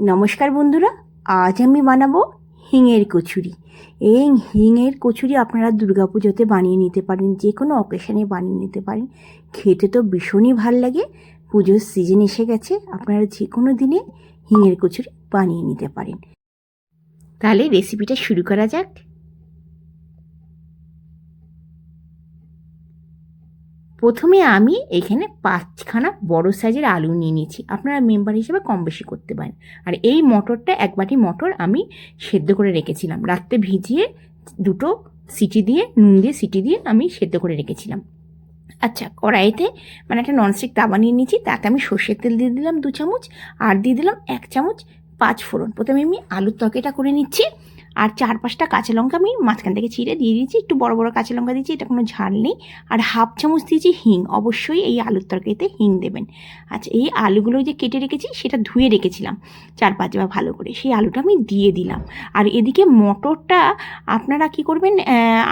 নমস্কার বন্ধুরা, আজ আমি বানাবো হিঙের কচুরি। এই হিঙের কচুরি আপনারা দুর্গাপুজোতে বানিয়ে নিতে পারেন, যে কোনো অকেশনে বানিয়ে নিতে পারেন। খেতে তো ভীষণই ভালো লাগে, পুজোর সিজন এসে গেছে, আপনারা যে কোনো দিনে হিঙের কচুরি বানিয়ে নিতে পারেন। তাহলে রেসিপিটা শুরু করা যাক। প্রথমে আমি এখানে পাঁচখানা বড় সাইজের আলু নিয়ে নিয়েছি। আপনারা মেম্বার হিসেবে কম বেশি করতে পারেন। আর এই মটরটা এক বাটি মটর আমি সেদ্ধ করে রেখেছিলাম। রাত্রে ভিজিয়ে দুটো সিটি দিয়ে, নুন দিয়ে সিটি দিয়ে আমি সেদ্ধ করে রেখেছিলাম। আচ্ছা কড়াইতে মানে একটা ননস্টিক তাওয়া নিয়ে নিয়েছি। তাতে আমি সর্ষের তেল দিয়ে দিলাম দু চামচ। আর দিয়ে দিলাম এক চামচ পাঁচ ফোড়ন। প্রথমে আমি আলুর তরকারিটা করে নিচ্ছি। আর চার পাঁচটা কাঁচা লঙ্কা আমি মাঝখান থেকে চিড়ে দিয়ে দিয়েছি, একটু বড় বড় কাঁচা লঙ্কা দিয়েছি, এটা কোনো ঝাল নেই। আর হাফ চামচ দিয়েছি হিং, অবশ্যই এই আলুর তরকারিতে হিং দেবেন। আচ্ছা এই আলুগুলো যে কেটে রেখেছি সেটা ধুয়ে রেখেছিলাম চার পাঁচবার ভালো করে, সেই আলুটা আমি দিয়ে দিলাম। আর এদিকে মটরটা আপনারা কি করবেন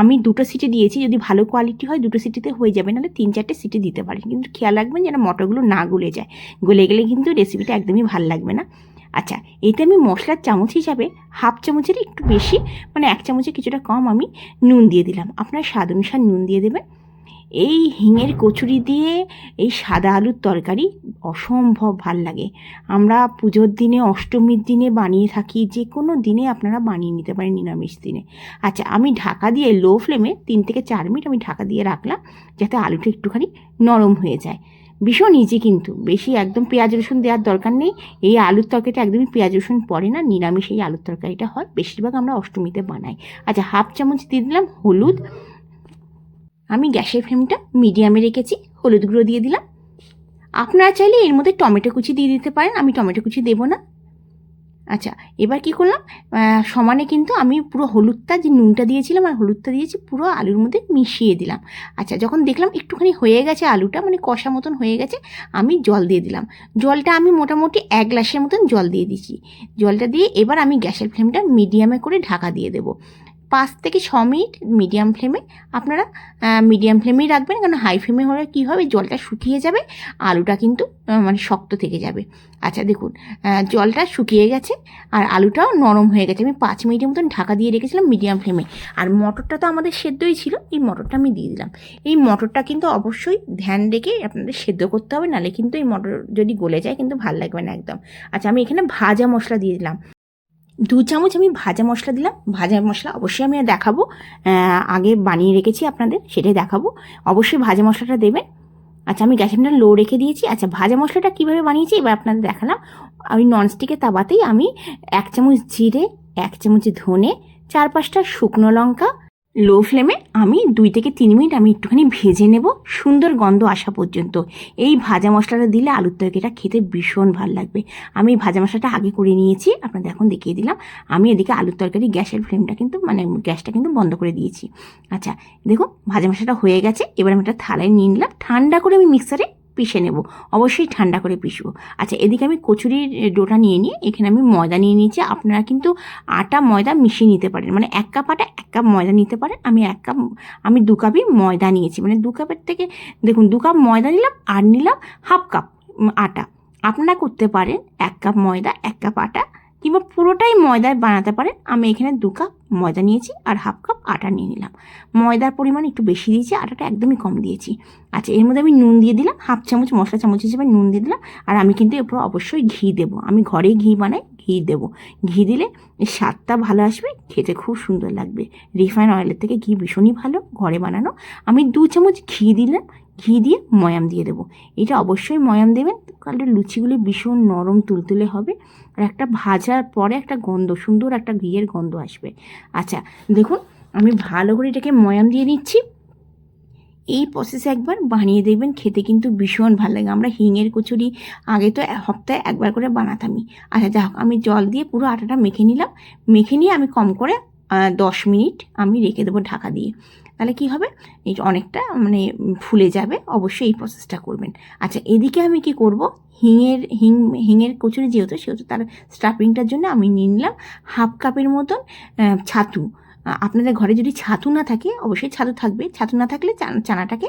আমি দুটো সিটি দিয়েছি, যদি ভালো কোয়ালিটি হয় দুটো সিটিতে হয়ে যাবে, নাহলে তিন চারটে সিটি দিতে পারেন। কিন্তু খেয়াল রাখবেন যেন মটরগুলো না গলে যায়। গলে গেলে কিন্তু রেসিপিটা একদমই ভালো লাগবে না। আচ্ছা এতে আমি মশলার চামচ হিসাবে হাফ চামচের একটু বেশি মানে এক চামচের কিছুটা কম আমি নুন দিয়ে দিলাম। আপনার স্বাদ অনুসার নুন দিয়ে দেবেন। এই হিঙের কচুরি দিয়ে এই সাদা আলুর তরকারি অসম্ভব ভালো লাগে। আমরা পুজোর দিনে, অষ্টমীর দিনে বানিয়ে থাকি যে কোনো দিনে আপনারা বানিয়ে নিতে পারেন নিরামিষ দিনে। আচ্ছা আমি ঢাকা দিয়ে লো ফ্লেমে তিন থেকে চার মিনিট আমি ঢাকা দিয়ে রাখলাম, যাতে আলুটা একটুখানি নরম হয়ে যায়। ভীষণ ইজি কিন্তু। বেশি একদম পেঁয়াজ, রসুন দেওয়ার দরকার নেই। এই আলুর তরকারিটা একদমই পেঁয়াজ, রসুন পড়ে না, নিরামিষ এই আলুর তরকারিটা হয়। বেশিরভাগ আমরা অষ্টমীতে বানাই। আচ্ছা হাফ চামচ দিয়ে দিলাম হলুদ। আমি গ্যাসের ফ্লেমটা মিডিয়ামে রেখেছি, হলুদ গুঁড়ো দিয়ে দিলাম। আপনারা চাইলে এর মধ্যে টমেটো কুচি দিয়ে দিতে পারেন। আমি টমেটো কুচি দেবো না। আচ্ছা এবার কি করলাম? সমানে কিন্তু আমি পুরো হলুদটা যে নুনটা দিয়েছিলাম আর হলুদটা দিয়েছি পুরো আলুর মধ্যে মিশিয়ে দিলাম। আচ্ছা যখন দেখলাম একটুখানি হয়ে গেছে আলুটা মানে কষা মতন হয়ে গেছে, আমি জল দিয়ে দিলাম। জলটা আমি মোটামুটি এক গ্লাসের মতন জল দিয়ে দিচ্ছি জলটা দিয়ে এবার আমি গ্যাসের ফ্লেমটা মিডিয়ামে করে ঢাকা দিয়ে দেবো। পাঁচ থেকে ছ মিনিট মিডিয়াম ফ্লেমে আপনারা মিডিয়াম ফ্লেমেই রাখবেন। কারণ হাই ফ্লেমে হলে কী হবে? জলটা শুকিয়ে যাবে। আলুটা কিন্তু মানে শক্ত থেকে যাবে। আচ্ছা দেখুন জলটা শুকিয়ে গেছে আর আলুটাও নরম হয়ে গেছে। আমি পাঁচ মিনিটের মতন ঢাকা দিয়ে রেখেছিলাম মিডিয়াম ফ্লেমে আর মটরটা তো আমাদের সেদ্ধই ছিল। এই মটরটা আমি দিয়ে দিলাম। এই মটরটা কিন্তু অবশ্যই ধ্যান রেখে আপনাদের সেদ্ধ করতে হবে। নাহলে কিন্তু এই মটর যদি গলে যায়, কিন্তু ভালো লাগবে না একদম। আচ্ছা আমি এখানে ভাজা মশলা দিয়ে দিলাম। দু চামচ আমি ভাজা মশলা দিলাম। ভাজা মশলা অবশ্যই আমি দেখাবো। আগে বানিয়ে রেখেছি আপনাদের, সেটাই দেখাবো। অবশ্যই ভাজা মশলাটা দেবেন। আচ্ছা আমি গ্যাসের লো রেখে দিয়েছি। আচ্ছা ভাজা মশলাটা কীভাবে বানিয়েছি এবার আপনাদের দেখালাম। আমি ননস্টিকের তাওয়াতেই আমি এক চামচ জিরে, এক চামচ ধনে, চার পাঁচটা শুকনো লঙ্কা লো ফ্লেমে আমি দুই থেকে তিন মিনিট আমি একটুখানি ভেজে নেব, সুন্দর গন্ধ আসা পর্যন্ত। এই ভাজা মশলাটা দিলে আলুর তরকারিটা খেতে ভীষণ ভালো লাগবে। আমি ভাজা মশলাটা আগে করে নিয়েছি, আপনাদের এখন দেখিয়ে দিলাম। আমি এদিকে আলুর তরকারি গ্যাসের ফ্লেমটা কিন্তু মানে গ্যাসটা কিন্তু বন্ধ করে দিয়েছি। আচ্ছা দেখুন, ভাজা মশলাটা হয়ে গেছে, এবার আমি একটা থালায় নিয়ে নিলাম। ঠান্ডা করে আমি মিক্সারে পিষে নেব। অবশ্যই ঠান্ডা করে পিষবো। আচ্ছা এদিকে আমি কচুরির ডোটা নিয়ে নিয়ে এখানে আমি ময়দা নিয়ে নিয়েছি। আপনারা কিন্তু আটা, ময়দা মিশিয়ে নিতে পারেন। মানে এক কাপ আটা, এক কাপ ময়দা নিতে পারেন। আমি এক কাপ, আমি দু কাপই ময়দা নিয়েছি। মানে দু কাপের থেকে, দেখুন, দু কাপ ময়দা নিলাম আর নিলাম হাফ কাপ আটা। আপনারা করতে পারেন এক কাপ ময়দা, এক কাপ আটা। কিংবা পুরোটাই ময়দায় বানাতে পারেন। আমি এখানে দু কাপ ময়দা নিয়েছি আর হাফ কাপ আটা নিয়ে নিলাম। ময়দার পরিমাণ একটু বেশি দিয়েছি, আটাটা একদমই কম দিয়েছি। আচ্ছা এর মধ্যে আমি নুন দিয়ে দিলাম, হাফ চামচ মশলা চামচ হিসেবে নুন দিয়ে দিলাম। আর আমি কিন্তু এরপর অবশ্যই ঘি দেবো। আমি ঘরেই ঘি বানাই ঘি দেবো। ঘি দিলে স্বাদটা ভালো আসবে, খেতে খুব সুন্দর লাগবে। রিফাইন অয়েলের থেকে ঘি ভীষণই ভালো, ঘরে বানানো। আমি দু চামচ ঘি দিলাম, ঘি দিয়ে ময়াম দিয়ে দেবো। এটা অবশ্যই ময়াম দেবেন কারণ লুচিগুলি ভীষণ নরম তুলতুলে হবে, আর একটা ভাজার পরে একটা গন্ধ, সুন্দর একটা ঘিয়ের গন্ধ আসবে। আচ্ছা দেখুন, আমি ভালো করে এটাকে ময়াম দিয়ে নিচ্ছি। এই প্রসেসে একবার বানিয়ে দেখবেন, খেতে কিন্তু ভীষণ ভালো লাগে। আমরা হিঙের কচুরি আগে তো সপ্তাহে একবার করে বানাতামই। আচ্ছা যাই হোক, আমি জল দিয়ে পুরো আটাটা মেখে নিলাম। মেখে নিয়ে আমি কম করে দশ মিনিট আমি রেখে দেবো ঢাকা দিয়ে। তাহলে কি হবে? এই অনেকটা মানে ফুলে যাবে। অবশ্যই এই প্রসেসটা করবেন। আচ্ছা এদিকে আমি কি করব? হিঙের, হিং, হিঙের কচুরি যেহেতু, সেহেতু তার স্টাফিংটার জন্য আমি নিয়ে নিলাম। হাফ কাপের মতন ছাতু। আপনাদের ঘরে যদি ছাতু না থাকে, অবশ্যই ছাতু থাকবে। ছাতু না থাকলে চান- চানাটাকে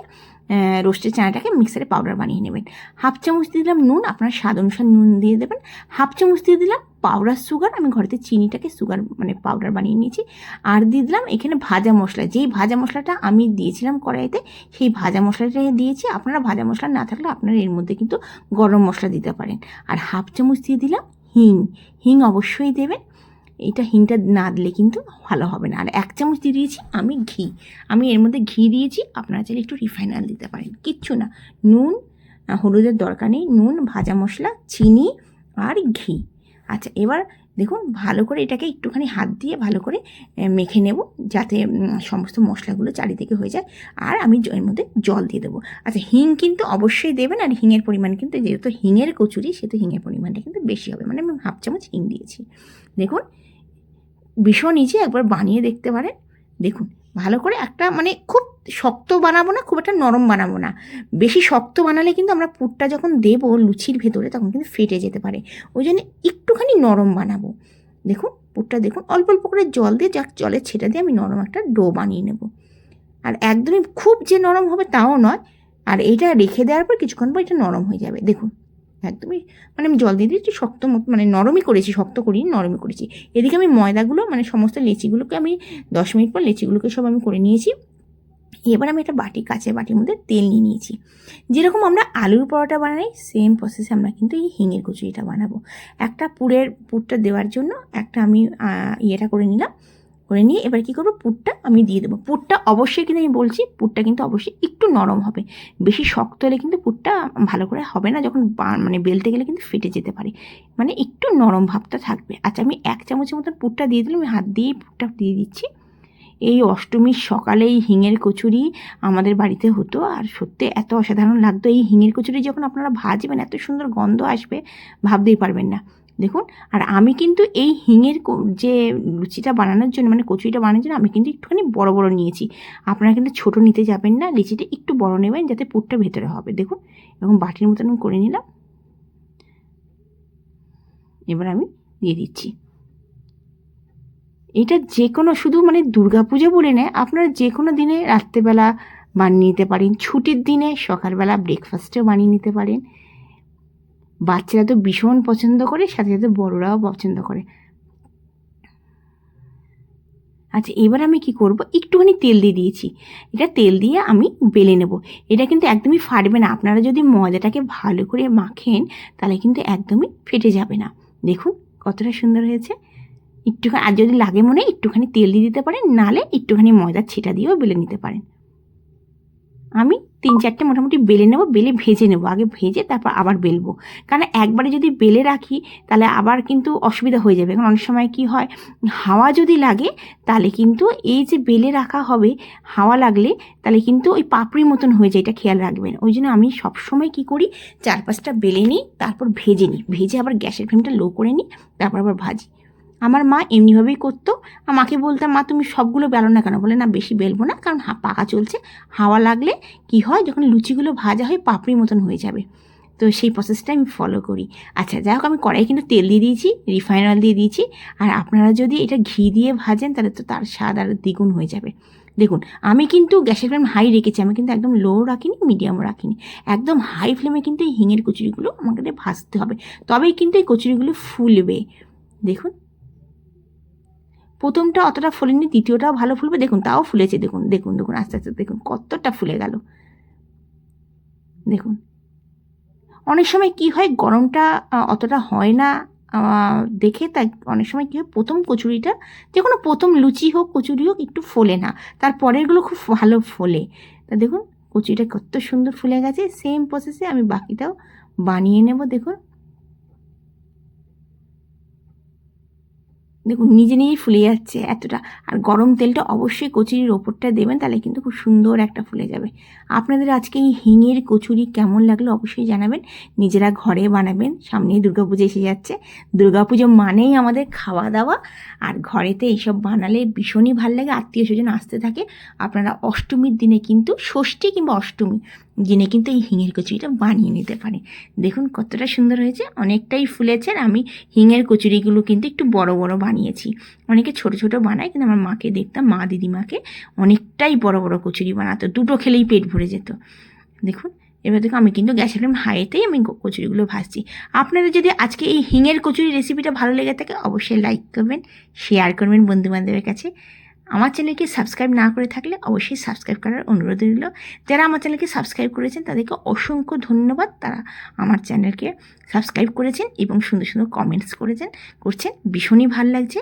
রোস্টের চানাটাকে মিক্সারে পাউডার বানিয়ে নেবেন। হাফ চামচ দিয়ে দিলাম নুন, আপনার স্বাদ অনুসার নুন দিয়ে দেবেন। হাফ চামচ দিয়ে দিলাম পাউডার সুগার আমি ঘরেতে চিনিটাকে সুগার মানে পাউডার বানিয়ে নিয়েছি। আর দিয়ে দিলাম এখানে ভাজা মশলা। যেই ভাজা মশলাটা আমি দিয়েছিলাম কড়াইতে, সেই ভাজা মশলাটা দিয়েছি। আপনারা ভাজা মশলা না থাকলে আপনারা এর মধ্যে কিন্তু গরম মশলা দিতে পারেন। আর হাফ চামচ দিয়ে দিলাম হিং। হিং অবশ্যই দেবেন। এটা হিংটা না দিলে কিন্তু ভালো হবে না। আর এক চামচ দিয়ে দিয়েছি আমি ঘি। আমি এর মধ্যে ঘি দিয়েছি, আপনারা চাইলে একটু রিফাইনাল দিতে পারেন। কিচ্ছু না। নুন, হলুদের দরকার নেই। নুন, ভাজা মশলা, চিনি আর ঘি। আচ্ছা এবার দেখুন, ভালো করে এটাকে একটুখানি হাত দিয়ে ভালো করে মেখে নেব যাতে সমস্ত মশলাগুলো চারিদিকে হয়ে যায়। আর আমি এর মধ্যে জল দিয়ে দেবো। আচ্ছা হিং কিন্তু অবশ্যই দেবেন আর হিঙের পরিমাণ কিন্তু, যেহেতু হিঙের কচুরি, সেহেতু হিঙের পরিমাণটা কিন্তু বেশি হবে। মানে আমি হাফ চামচ হিং দিয়েছি। দেখুন, ভীষণ ইজি একবার বানিয়ে দেখতে পারেন। দেখুন ভালো করে একটা মানে খুব শক্ত বানাবো না, খুব একটা নরম বানাবো না। বেশি শক্ত বানালে কিন্তু আমরা পুরটা যখন দেবো লুচির ভেতরে তখন কিন্তু ফেটে যেতে পারে। ওই জন্য একটুখানি নরম বানাবো। দেখুন, পুরটা দেখুন, অল্প অল্প করে জল দিয়ে যাক জলের ছেটা দিয়ে আমি নরম একটা ডো বানিয়ে নেব। আর একদমই খুব যে নরম হবে তাও নয়। আর এইটা রেখে দেওয়ার পর কিছুক্ষণ পর এটা নরম হয়ে যাবে। দেখুন। একদমই মানে আমি জল দিয়ে দিয়েছি, শক্ত মতো মানে নরমই করেছি, শক্ত করিনি, নরমই করেছি। এদিকে আমি ময়দাগুলো মানে সমস্ত লেচিগুলোকে আমি দশ মিনিট পর লেচিগুলোকে সব আমি করে নিয়েছি। এবার আমি একটা বাটি, কাঁচের বাটির মধ্যে তেল নিয়ে নিয়েছি। যেরকম আমরা আলুর পরোটা বানাই সেম প্রসেসে আমরা কিন্তু এই হিঙের কচুরিটা বানাবো। একটা পুরের পুরটা দেওয়ার জন্য একটা আমি ইয়েটা করে নিলাম। করে নিয়ে এবার কী করব? পুরটা আমি দিয়ে দেবো। পুরটা অবশ্যই কিন্তু আমি বলছি, পুরটা কিন্তু অবশ্যই একটু নরম হবে। বেশি শক্ত হলে কিন্তু পুরটা ভালো করে হবে না, যখন মানে বেলতে গেলে কিন্তু ফেটে যেতে পারে। মানে একটু নরম ভাবটা থাকবে। আচ্ছা আমি এক চামচের মতন পুরটা দিয়ে দিলাম, আমি হাত দিয়েই পুরটা দিয়ে দিচ্ছি। এই অষ্টমীর সকালে এই হিঙের কচুরি আমাদের বাড়িতে হতো, আর সত্যি এত অসাধারণ লাগতো। এই হিঙের কচুরি যখন আপনারা ভাজবেন, এত সুন্দর গন্ধ আসবে, ভাবতেই পারবেন না। দেখুন, আর আমি কিন্তু এই হিঙের যে লুচিটা বানানোর জন্য মানে কচুরিটা বানানোর জন্য আমি কিন্তু একটুখানি বড় বড় নিয়েছি। আপনারা কিন্তু ছোট নিতে যাবেন না, লিচিটা একটু বড় নেবেন যাতে পুরটা ভেতরে হবে। দেখুন এবং বাটির মতন করে নিলাম। এবার আমি দিয়ে দিচ্ছি। এটা যে কোনো শুধু মানে দুর্গাপুজো বলে নয়, আপনারা যে কোনো দিনে রাত্রেবেলা বানিয়ে নিতে পারেন, ছুটির দিনে সকালবেলা ব্রেকফাস্টেও বানিয়ে নিতে পারেন। বাচ্চারা তো ভীষণ পছন্দ করে, সাথে সাথে বড়রাও পছন্দ করে। আচ্ছা এবার আমি কি করব? একটুখানি তেল দিয়ে দিয়েছি। এটা তেল দিয়ে আমি বেলে নেব। এটা কিন্তু একদমই ফাটবে না। আপনারা যদি ময়দাটাকে ভালো করে মাখেন, তাহলে কিন্তু একদমই ফেটে যাবে না। দেখুন, কতটা সুন্দর হয়েছে। একটুখানি, আর যদি লাগে মনে একটুখানি তেল দিয়ে দিতে পারেন। নালে একটুখানি ময়দার ছিটা দিয়েও বেলে নিতে পারেন। আমি তিন চারটে মোটামুটি বেলে নেব, বেলে ভেজে নেব। আগে ভেজে তারপর আবার বেলবো। কারণ একবারে যদি বেলে রাখি, তাহলে আবার কিন্তু অসুবিধা হয়ে যাবে। কারণ অনেক সময় কি হয়, হাওয়া যদি লাগে, তাহলে কিন্তু এই যে বেলে রাখা হবে, হাওয়া লাগলে তাহলে কিন্তু ওই পাপড়ির মতন হয়ে যায়, এটা খেয়াল রাখবেন। ওই জন্য আমি সবসময় কি করি চার পাঁচটা বেলে নিই, তারপর ভেজে নিই। ভেজে আবার গ্যাসের ফ্লেমটা লো করে নিই, তারপর আবার ভাজি। আমার মা এমনিভাবেই করতো। মাকে বলতাম মা, তুমি সবগুলো বেলো না কেন? বলে, না, বেশি বেলবো না, কারণ পাকা চলছে। হাওয়া লাগলে কি হয়? যখন লুচিগুলো ভাজা হয় পাপড়ি মতন হয়ে যাবে। তো সেই প্রসেসটা আমি ফলো করি। আচ্ছা যাই হোক, আমি কড়াই কিন্তু তেল দিয়ে দিয়েছি রিফাইন অয়েল দিয়ে দিয়েছি। আর আপনারা যদি এটা ঘি দিয়ে ভাজেন, তাহলে তো তার স্বাদ আর দ্বিগুণ হয়ে যাবে। দেখুন, আমি কিন্তু গ্যাসের ফ্লেম হাই রেখেছি, আমি কিন্তু একদম লো রাখিনি মিডিয়ামও রাখিনি। একদম হাই ফ্লেমে কিন্তু এই হিঙের কচুরিগুলো আমাকে ভাজতে হবে। তবেই কিন্তু এই কচুরিগুলো ফুলবে। দেখুন প্রথমটা অতটা ফুলেনি, দ্বিতীয়টাও ভালো ফুলবে, দেখুন, তাও ফুলেছে, দেখুন দেখুন দেখুন, আস্তে আস্তে, দেখুন, কতটা ফুলে গেল। দেখুন, অনেক সময় কি হয়, গরমটা অতটা হয় না দেখে, তাই অনেক সময় কী হয়, প্রথম কচুরিটা, যে কোনো প্রথম লুচি হোক, কচুরি হোক, একটু ফোলে না, তার পরেরগুলো খুব ভালো ফোলে। তা দেখুন, কচুরিটা কত সুন্দর ফুলে গেছে সেম প্রসেসে আমি বাকিটাও বানিয়ে নেব, দেখুন। দেখুন, নিজে নিজেই ফুলে যাচ্ছে এতটা। আর গরম তেলটা অবশ্যই কচুরির ওপরটা দেবেন, তাহলে কিন্তু খুব সুন্দর একটা ফুলে যাবে। আপনাদের আজকে এই হিঙের কচুরি কেমন লাগল অবশ্যই জানাবেন। নিজেরা ঘরে বানাবেন, সামনেই দুর্গাপুজো এসে যাচ্ছে। দুর্গাপুজো মানেই আমাদের খাওয়া দাওয়া আর ঘরেতে এইসব বানালে ভীষণই ভালো লাগে, আত্মীয় স্বজন আসতে থাকে। আপনারা অষ্টমীর দিনে কিন্তু ষষ্ঠী কিংবা অষ্টমী দিনে কিন্তু এই হিঙের কচুরিটা বানিয়ে নিতে পারেন দেখুন কতটা সুন্দর হয়েছে, অনেকটাই ফুলেছে আমি হিঙের কচুরিগুলো কিন্তু একটু বড় বড় বানিয়েছি। অনেকে ছোট ছোট বানায়, কিন্তু আমার মাকে দেখতাম, মা দিদিমাকে অনেকটাই বড় বড় কচুরি বানাতো, দুটো খেলেই পেট ভরে যেত। দেখুন, এবার দেখো আমি কিন্তু গ্যাসের ফ্লেম হাইতেই আমি কচুরিগুলো ভাজছি। আপনাদের যদি আজকে এই হিঙের কচুরি রেসিপিটা ভালো লেগে থাকে, অবশ্যই লাইক করবেন, শেয়ার করবেন বন্ধুবান্ধবের কাছে। আমার চ্যানেলকে সাবস্ক্রাইব না করে থাকলে অবশ্যই সাবস্ক্রাইব করার অনুরোধ রইল। যারা আমার চ্যানেলকে সাবস্ক্রাইব করেছেন, তাদেরকে অসংখ্য ধন্যবাদ। তারা আমার চ্যানেলকে সাবস্ক্রাইব করেছেন এবং সুন্দর সুন্দর কমেন্টস করেছেন, করছেন। ভীষণই ভালো লাগছে।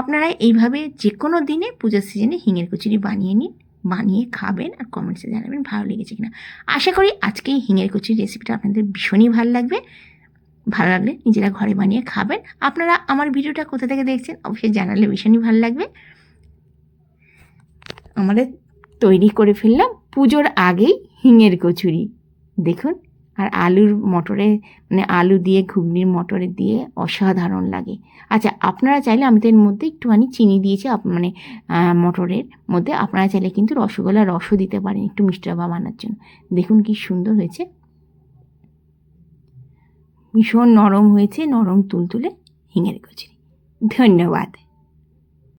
আপনারা এইভাবে যে কোনো দিনে পুজোর সিজনে হিঙের কচুরি বানিয়ে নিন, বানিয়ে খাবেন আর কমেন্টসে জানাবেন ভালো লেগেছে কিনা। আশা করি আজকে হিঙের কচুরি রেসিপিটা আপনাদের ভীষণই ভালো লাগবে। ভালো লাগলে নিজেরা ঘরে বানিয়ে খাবেন। আপনারা আমার ভিডিওটা কোথা থেকে দেখছেন, অবশ্যই জানালে ভীষণই ভালো লাগবে। আমাদের তৈরি করে ফেললাম পুজোর আগেই হিঙের কচুরি। দেখুন, আর আলুর মটরে মানে আলু দিয়ে, ঘুগনির মটরে দিয়ে অসাধারণ লাগে। আচ্ছা আপনারা চাইলে, আমি এর মধ্যে একটুখানি চিনি দিয়েছি মানে মটরের মধ্যে। আপনারা চাইলে কিন্তু রসগোল্লা রসও দিতে পারেন একটু মিষ্টি ডাবা বানার জন্য। দেখুন কি সুন্দর হয়েছে। ভীষণ নরম হয়েছে, নরম তুলতুলে হিঙের কচুরি। ধন্যবাদ।